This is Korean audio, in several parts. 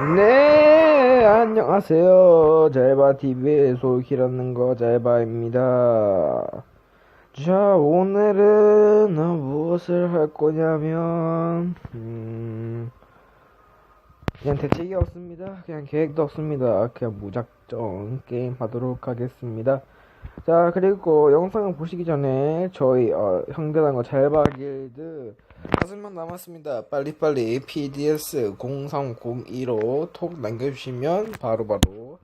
네, 안녕하세요. 잘바TV의 소키라는 거 잘바입니다. 자, 오늘은 어, 무엇을 할 거냐면, 음, 그냥 대책이 없습니다. 그냥 계획도 없습니다. 그냥 무작정 게임 하도록 하겠습니다. 자, 그리고 영상을 보시기 전에 저희, 어, 형들한거 잘바 길드 다섯명 남았습니다. 빨리빨리 PDS 0302로 톡 남겨주시면 바로바로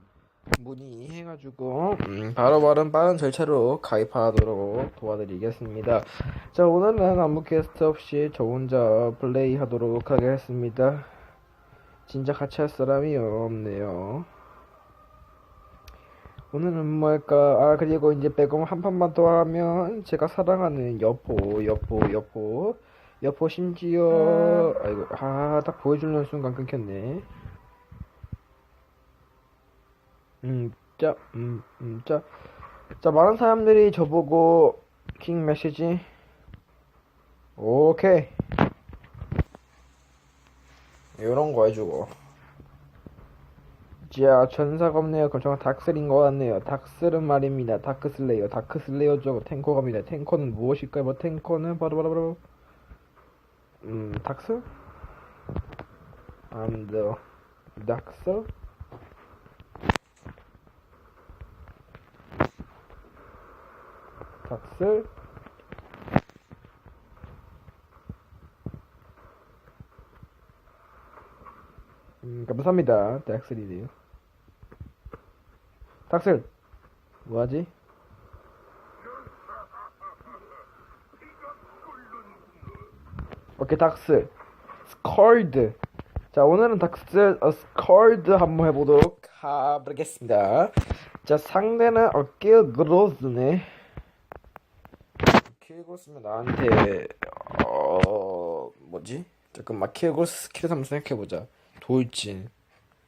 문의해가지고 음, 바로 바로 빠른 절차로 가입하도록 도와드리겠습니다. 자 오늘은 아무 게스트 없이 저 혼자 플레이하도록 하겠습니다. 진짜 같이 할 사람이 없네요. 오늘은 뭐 할까? 아 그리고 이제 빼꼼 한 판만 더 하면 제가 사랑하는 여포 여포 여포 여포 심지어 아이고 아 딱 보여주는 순간 끊겼네. 음자 음음자. 자 많은 사람들이 저보고 킹 메시지. 오케이. 요런 거 해주고. 자 전사가 없네요. 그럼 저건 닥슬인 것 같네요. 닥슬은 말입니다. 다크슬레이어. 다크슬레이어죠 탱커갑니다. 탱커는 무엇일까요? 뭐 탱커는 바로 바로 바로? I'm the 닥스? 닥스? 음, 감사합니다. 닥슬이네요. 닥슬! 뭐하지? 오케이 닥스. 스컬드. 자 오늘은 닥스 어, 스컬드 한번 해보도록 하겠습니다. 자 상대는 어깨 그로스네. 킬고스면 나한테 어 뭐지? 잠깐만 킬고스 스킬 한번 생각해보자. 돌진.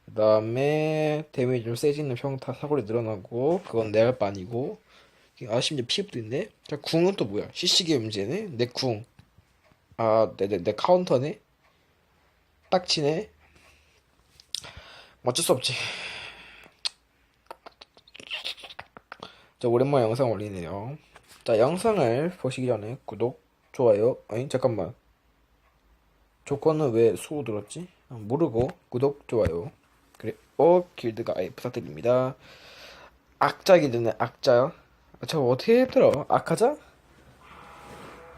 그 다음에 데미지 좀 세지는 평타 사거리 늘어나고 그건 내가 빤이고. 아 심지어 피업도 있네. 자 궁은 또 뭐야? CC기 문제네 내궁 아, 내, 내, 내 카운터네? 딱 치네? 어쩔 수 없지. 자, 오랜만에 영상 올리네요. 자, 영상을 보시기 전에 구독, 좋아요, 아니, 잠깐만. 조건은 왜 수호 들었지? 아, 모르고, 구독, 좋아요. 그래, 어, 길드가 아예 부탁드립니다. 악자 길드네, 악자요? 아, 저거 어떻게 들어? 악하자?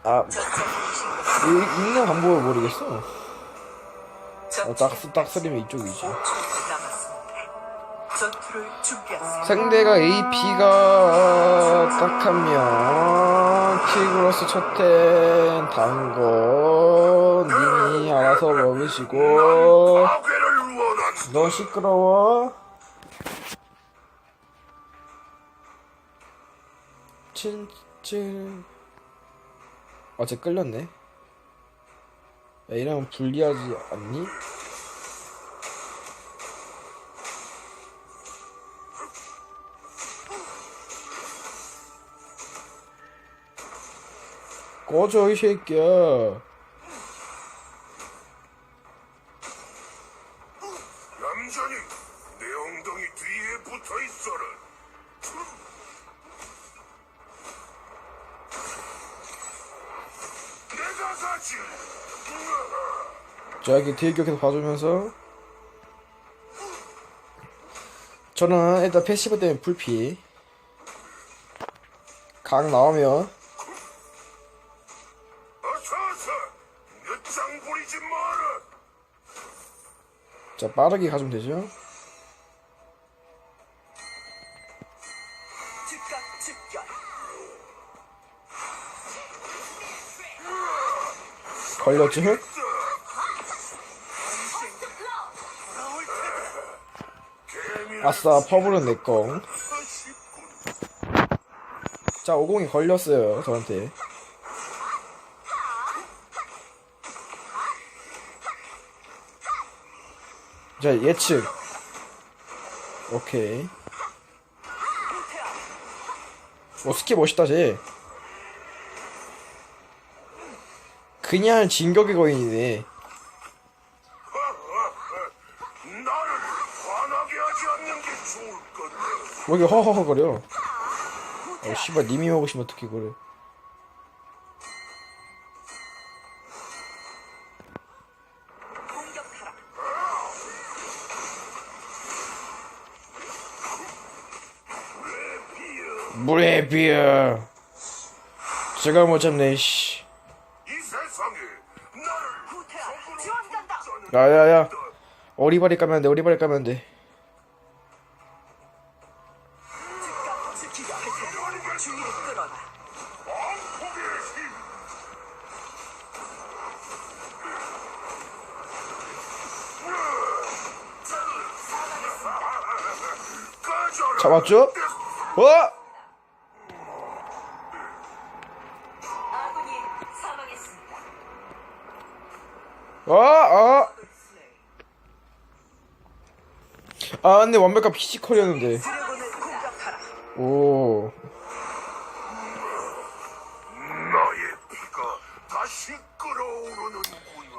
아, 이- 읽는 방법을 모르겠어. 어, 딱, 딱 쓰리면 이쪽이지. 상대가 AP가 딱 하면 킬그로스 첫텐 단거 님이 알아서 먹으시고. 너 시끄러워 칠칠 어제 끌렸네 야 이러면 불리하지 않니? 꺼져 이 새끼야 자 이렇게 대기역에서 봐주면서 저는 일단 패시브 때문에 불피 각 나오면. 자 빠르게 가주면 되죠. 걸렸죠? 아싸 퍼블은 내꺼 자 50이 걸렸어요 저한테. 자 예측. 오케이. 오 스키 멋있다 쟤. 그냥 진격의 거인이네 왜 이렇게 허허허 거려? 어 씨발 님이 먹으시면 어떡해 그래. 물에 비어. 제가 못 잡네 씨. 야야야. 어리바리 까면 안돼 어리바리 까면 안돼 잡았죠? 어? 어? 어? 아 근데 완벽한 피지컬이었는데. 오.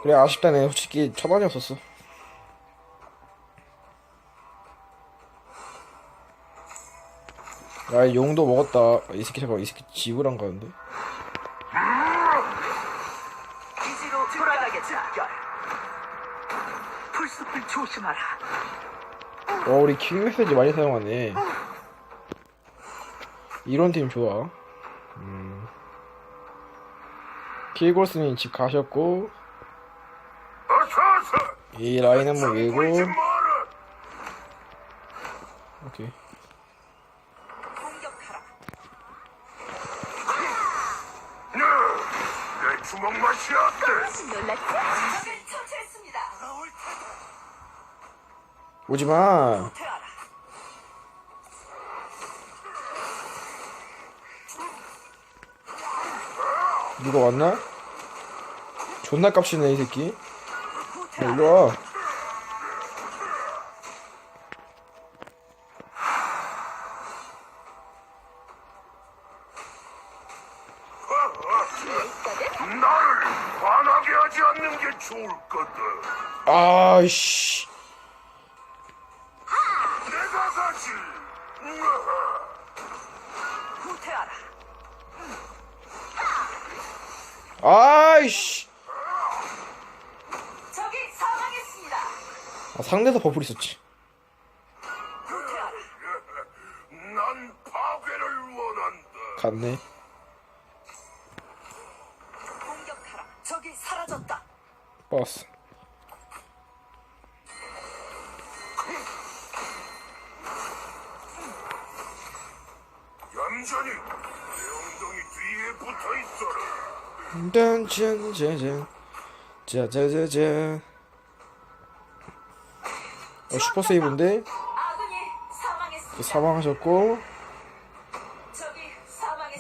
그래 아쉽다네 솔직히 천원이 없었어 야 용도 먹었다 이 새끼 잠깐 이 새끼 지구랑 가는데 기지로 돌아가겠다. 풀숲을 조심하라. 어 우리 킹 메시지 많이 사용하네 이런 팀 좋아 음. 킬골스님 집 가셨고. 이 라인 한번 밀고. 오케이 주먹 맛이 어때? 놀랐지? 적을 처치했습니다. 오지마 후퇴하라. 누가 왔나? 존나 깝치네 이 새끼 야, 후퇴하라. 일로 와 으아. 후퇴하라. 아이씨 적이 사망했습니다. 아, 상대에서 버플 있었지 후퇴하라. 난 파괴를 원한다. 갔네 짠짠짠짠 짜자자자 어 슈퍼 세이브인데. 사망하셨고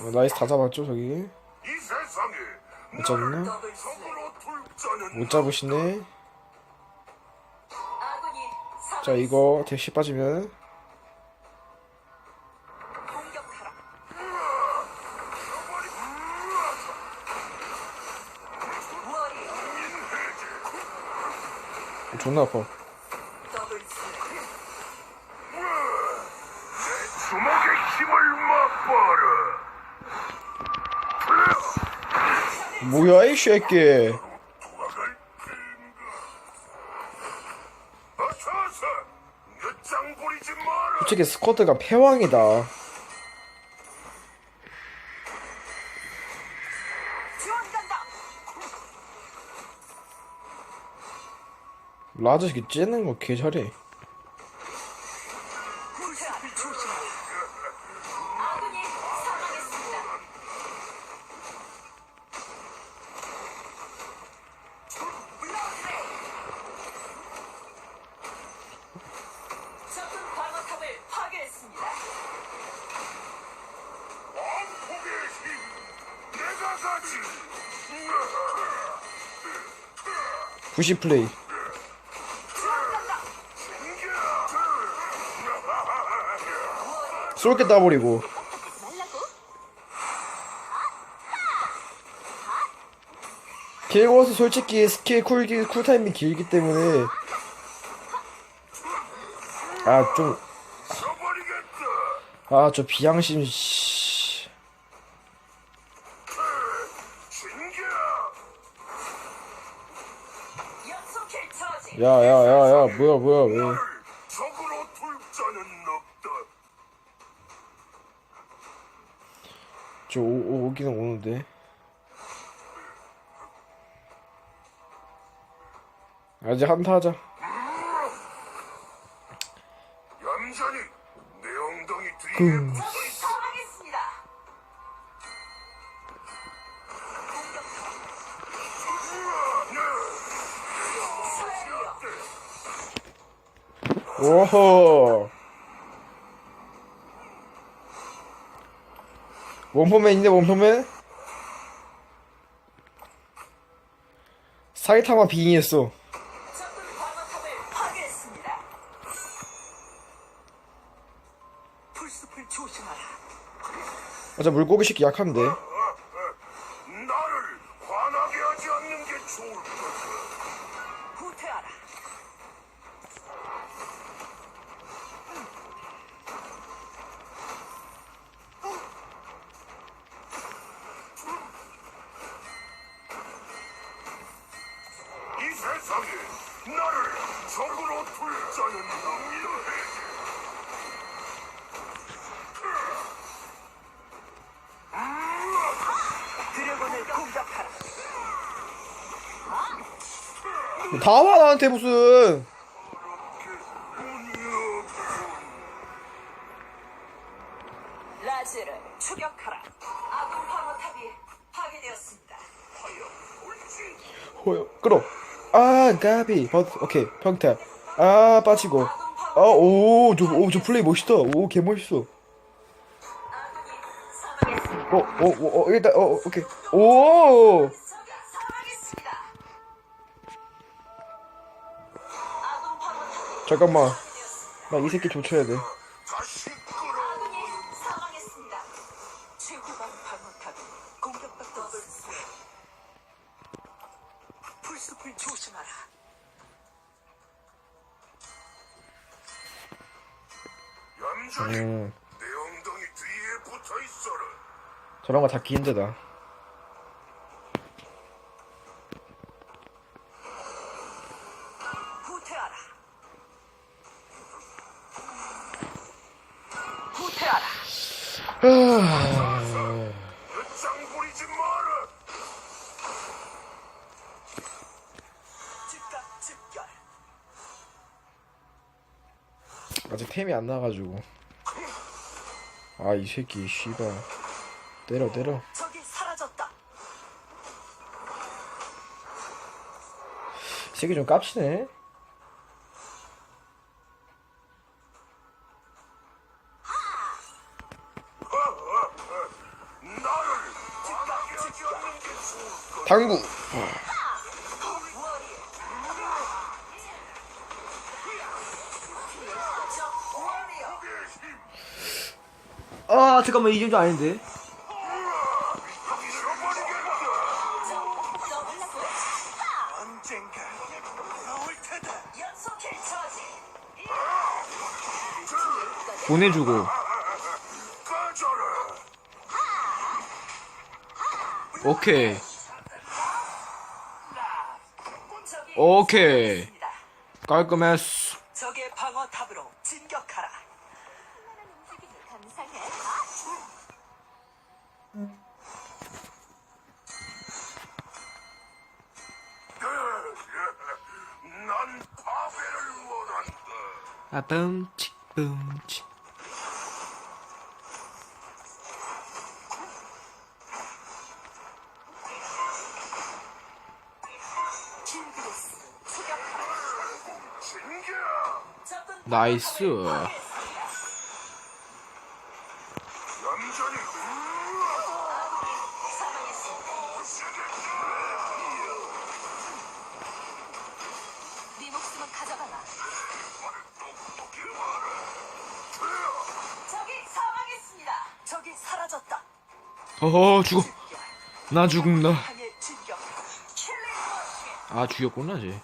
어. 나이스 다 잡았죠 저기 못 잡나? 못 잡으시네 자. 이거 대시 빠지면 존나 아파. 주먹의 힘을 맛봐라. 뭐야 이 새끼. 솔직히 스쿼드가 패왕이다 라즈 새끼 째는 거 개 잘해 후퇴하라. 조 쏠게 따버리고? 킬고스 솔직히 스킬 쿨기 쿨타임이 길기 때문에 아 좀 아, 저 비양심, 씨. 진기야 연속킬 처지. 야, 야, 야, 야, 뭐야, 뭐야, 왜. 저 오, 오, 오기는 오는데. 아직 한타 하자. 얌전히 내 엉덩이 뒤에. 오호. 원포맨인데, 원포맨? 사이타마 빙의했어. 아, 저 물고기 새끼 약한데. 다 와, 나한테 무슨. 라즈를 추격하라. 아군 방어탑이 파괴되었습니다. 호요, 끌어. 아, 가비. 버, 오케이, 평타. 아, 빠지고. 아, 오, 저, 오, 저 플레이 멋있다. 오, 개 멋있어. 어, 어, 어, 일단, 어, 오케이. 오! 다. 풀숲을 조심하라. 얌전히 음, 내 엉덩이 뒤에 붙어 있어라 저런 거 잡기 힘들다. 템이 안 나와가지고. 아, 이 새끼, 씨발. 때려, 때려. 이 새끼 좀 깝치네. 당구. 잠깐만, 이 정도 아닌데. 보내주고. 오케이. 오케이. 깔끔했어. 적군 나이스. 어허 죽어 나 죽는다 아 죽였구나 쟤.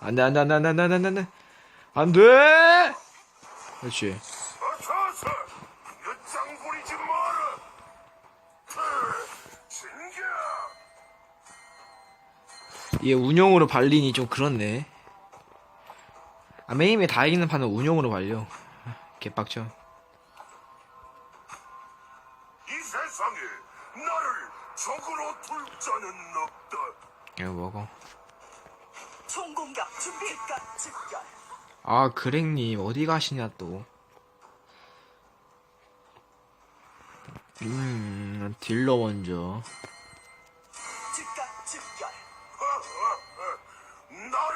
안돼 안돼 안돼 안돼 안돼 안돼. 안돼. 그렇지. 신기야. 얘 운영으로 발리니 좀 그렇네 아 메임에 다 이기는 판은 운영으로 발려 개빡쳐 이 세상에 나를 적으로 둘 자는 없다. 이거 먹어 총공격 준비 즉각 즉결 아, 그랭님, 어디 가시냐, 또. 음, 딜러 먼저.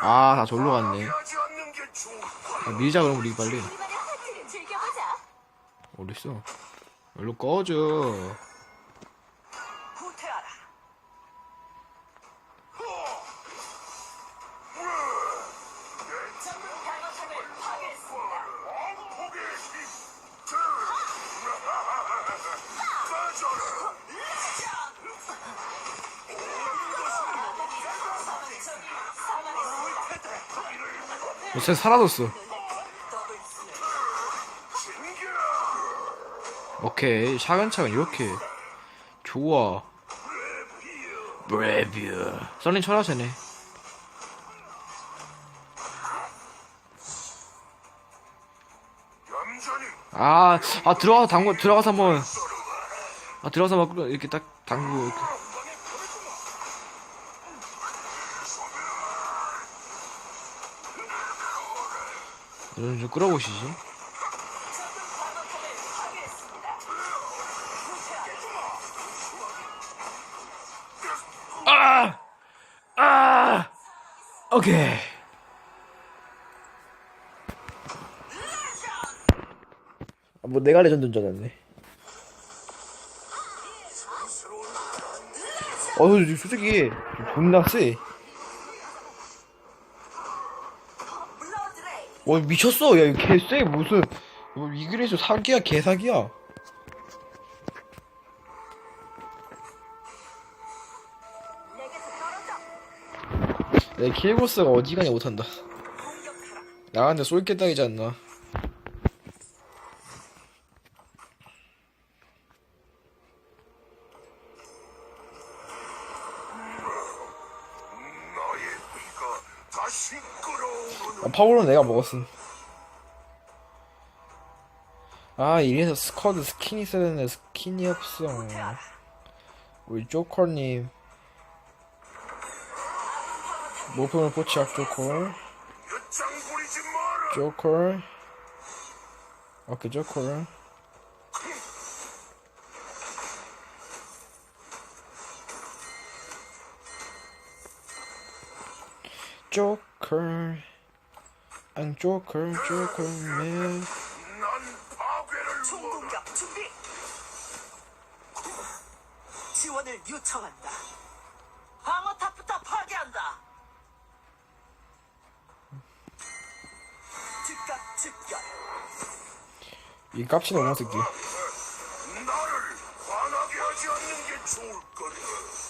아, 다 졸로 갔네. 아, 밀자, 그럼 우리 빨리. 어딨어? 얼른 꺼져. 쟤 사라졌어. 오케이. 차근차근 이렇게. 좋아. 브레비어. 썰린 철하세네. 아, 아, 들어가서 당구, 들어가서 한번. 아, 들어가서 막, 이렇게 딱 당구. 이렇게. 이런 좀 끌어보시지. 아! 아! 오케이. 뭐 내가 레전드인 줄 알았네. 어, 솔직히 존나 세. 블러드레이 와 미쳤어. 야 개쎄 무슨 뭐 이그레이서 사기야 개사기야. 내 킬고스가 어지간히 못한다. 나한테 쏠게 딱이지 않나. 파워는 내가 먹었음. 아, 이래서 스쿼드 스킨이 있어야 되는데 스킨이 없어. 우리 조커님. 모품을 포치약 조커. 조커. 오케이. 조커. 안. 난 파괴를 원한다. 총공격 준비 지원을 요청한다 방어탑부터 파괴한다 즉각 즉결 이 깝치는 놈 새끼. 나를 화나게 하지 않는 게 좋을 거다.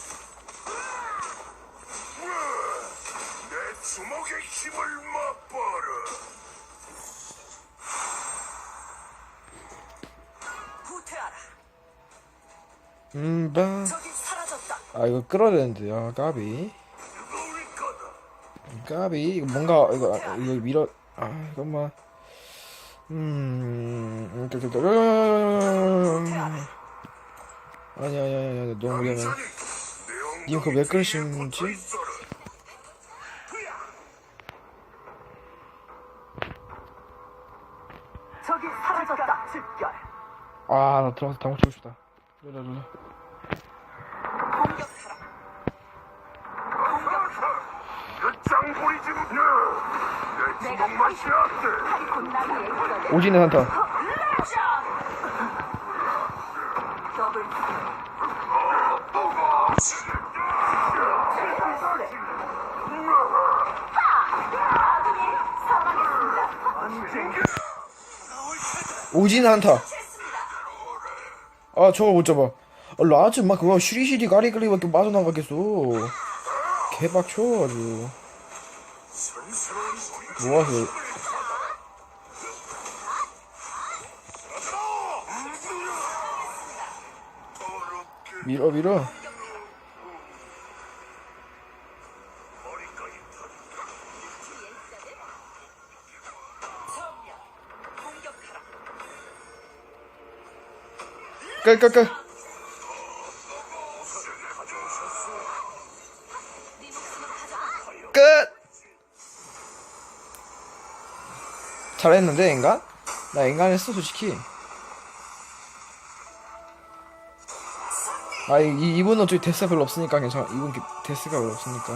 주먹의 힘을 맛봐라. 후퇴하라. 음. 적이 사라졌다. 아, 이거 끌어야 되는데, 아, 까비. 까비. 이거 뭔가 이거 아, 이거 밀어 아 잠깐만. 음 저, 저, 저, 아니 아니 아니 아니 너무 미안해. 그거 왜 그러시는지? 아, 나 들어가서 당구 치고 싶다. 누나, 누나. 아, 아, 오진의 아, 산타. 오진 한타. 아 저거 못 잡아. 아, 라즈 막 그거 쉬리쉬리 가리가리밖에 빠져나가겠어 개박쳐 아주 더럽게 밀어 밀어 깔깔깔. 끝. 잘했는데 인간? 나 인간했어 솔직히 아 이, 이- 이분은 어차피 데스가 별로 없으니까 괜찮아. 이분 기- 데스가 별로 없으니까.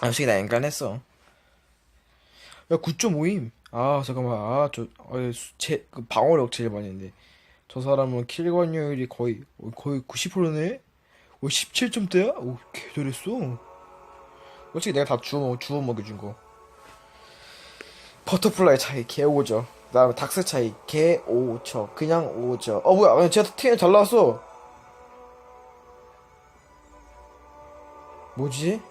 아 솔직히 나 인간했어 야 9.5임. 아 잠깐만. 아저제 그 방어력 제일 많이 했는데 저 사람은 킬 관여율이 거의 어, 거의 90%네? 오 17점대야? 오 개잘했어. 솔직히 내가 다 주워, 주워 먹여준 거. 버터플라이 차이 개 5죠. 그 다음에 닥스 차이 개 5죠. 그냥 5죠. 어 뭐야. 아니, 제가 팀잘 나왔어. 뭐지?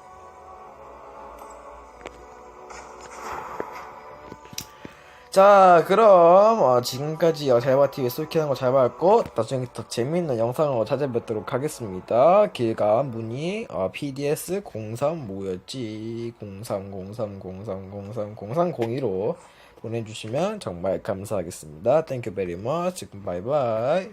자 그럼 어, 지금까지 어, 잘바TV 쏠키는 거 잘 봤고 나중에 더 재밌는 영상으로 찾아뵙도록 하겠습니다. 길가한 문의 어, PDS 03 뭐였지. 03 03 03 03 03 02로 보내주시면 정말 감사하겠습니다 Thank you very much 바이바이